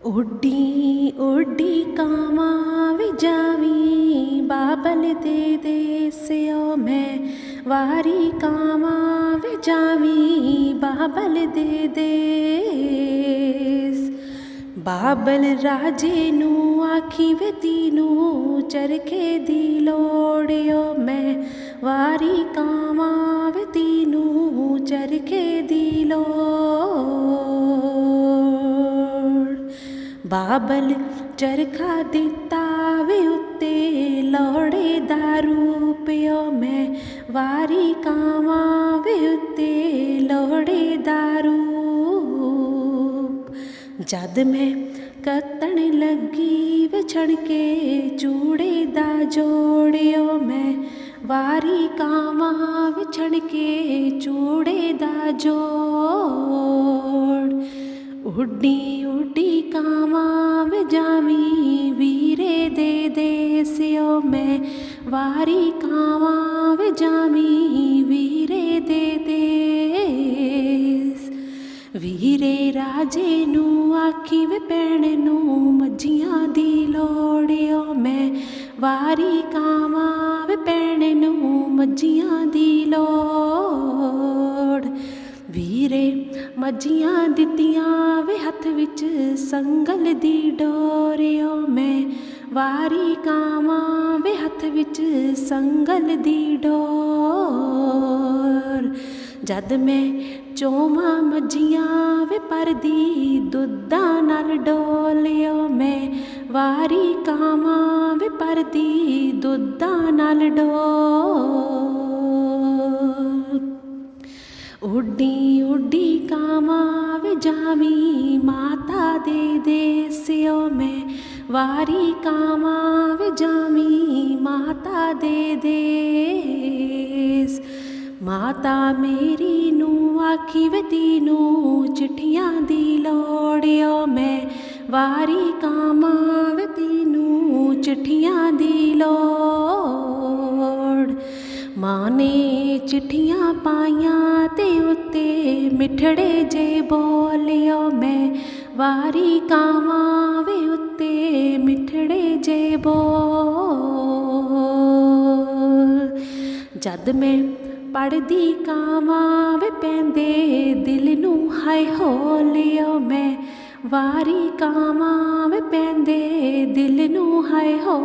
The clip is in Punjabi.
ਓਡੀ ਓਡੀ ਕਾਵਾਂ ਵੀ ਜਾਵੀ, ਬਾਬਲ ਦੇ ਦੇਸਿਓ ਮੈਂ ਵਾਰੀ ਕਾਵਾਂ ਵੀ ਜਾਵੀ, ਬਾਬਲ ਦੇ ਦੇ ਬਾਬਲ ਰਾਜੇ ਨੂੰ ਆਖੀ ਵੇ ਤੀਨੂੰ ਚਰਖੇ ਦੀ ਲੋੜਿਓ ਮੈਂ ਵਾਰੀ ਕਾਵਾਂ ਵੇ ਤੀਨੂੰ ਚਰਖੇ ਦੀ ਲੋੜ ਬਾਬਲ ਚਰਖਾ ਦਿੱਤਾ ਵੇ ਉੱਤੇ ਲੋੜੇ ਦਾ ਰੂਪਿਓ ਮੈਂ ਵਾਰੀ ਕਾਵਾਂ ਵੇ ਉੱਤੇ ਲੋੜੇ ਦਾ ਰੂਪ। ਜਦ ਮੈਂ ਕੱਤਣ ਲੱਗੀ ਵਿਛੜ ਕੇ ਚੂੜੇ ਦਾ ਜੋੜਿਓ ਮੈਂ ਵਾਰੀ ਕਾਵਾਂ ਵਿਛੜ ਕੇ ਚੂੜੇ ਦਾ ਜੋੜ ਉੱਡੀ ਉੱਡੀ ਕਾਵਾਂ ਵੇ ਜਾਵੀ ਵੀਰੇ ਦੇ ਦੇਸਿਓ ਮੈਂ। ਵਾਰੀ ਕਾਵਾਂ ਵੇ ਜਾਵੀ ਵੀਰੇ ਦੇ ਦੇਸ ਵੀਰੇ ਰਾਜੇ ਨੂੰ ਆਖੀ ਵੇ ਪੈਣ ਨੂੰ ਮੱਝੀਆਂ ਦੀ ਲੋੜਿਓ ਮੈਂ। ਵਾਰੀ ਕਾਵਾਂ ਵੇ ਪੈਣ ਨੂੰ ਮੱਝੀਆਂ ਮੱਝੀਆਂ ਦਿੱਤੀਆਂ ਵੇ ਹੱਥ ਵਿੱਚ ਸੰਗਲ ਦੀ ਡੋਰਿਓ ਮੈਂ। ਵਾਰੀ ਕਾਵਾਂ ਵੇ ਹੱਥ ਵਿੱਚ ਸੰਗਲ ਦੀ ਡੋਰ। ਜਦ ਮੈਂ ਚੋਵਾਂ ਮੱਝੀਆਂ ਵੇ ਪਰਦੀ ਦੁੱਧਾਂ ਨਾਲ ਡੋਲਿਓ ਮੈਂ। ਵਾਰੀ ਕਾਵਾਂ ਵੇ ਪਰਦੀ ਦੁੱਧਾਂ ਨਾਲ ਡੋਲ ਕਾਵਾਂ ਮਾਤਾ ਦੇ ਦੇਸਿਓ ਮੈਂ ਵਾਰੀ ਕਾਮਾਂ ਵੇ ਜਾਵੀ ਮਾਤਾ ਦੇ ਦੇਸ ਮਾਤਾ ਮੇਰੀ ਨੂੰ ਆਖੀ ਵੇ ਤੀਨੂੰ ਚਿੱਠੀਆਂ ਦੀ ਲੋੜਿਓ ਮੈਂ ਵਾਰੀ ਕਾਵਾਂ ਵੇ ਤੀਨੂੰ ਚਿੱਠੀਆਂ ਦੀ ਲੋੜ ਮਾਂ ਨੇ ਚਿੱਠੀਆਂ ਪਾਈਆਂ ਤੇ ਉੱਤੇ ਮਿੱਠੜੇ ਜੇ ਬੋਲਿਓ, ਮੈਂ ਵਾਰੀ ਕਾਵਾਂ ਵੇ ਉੱਤੇ ਮਿਠੜੇ ਜੇ ਬੋਲ। ਜਦ ਮੈਂ ਪੜਦੀ ਕਾਵਾਂ ਵੇ ਪੈਂਦੇ ਦਿਲ ਨੂੰ ਹਾਏ ਹੋਲਿਓ ਮੈਂ ਵਾਰੀ ਕਾਵਾਂ ਵੇ ਪੈਂਦੇ ਦਿਲ ਨੂੰ ਹਾਏ ਹੋ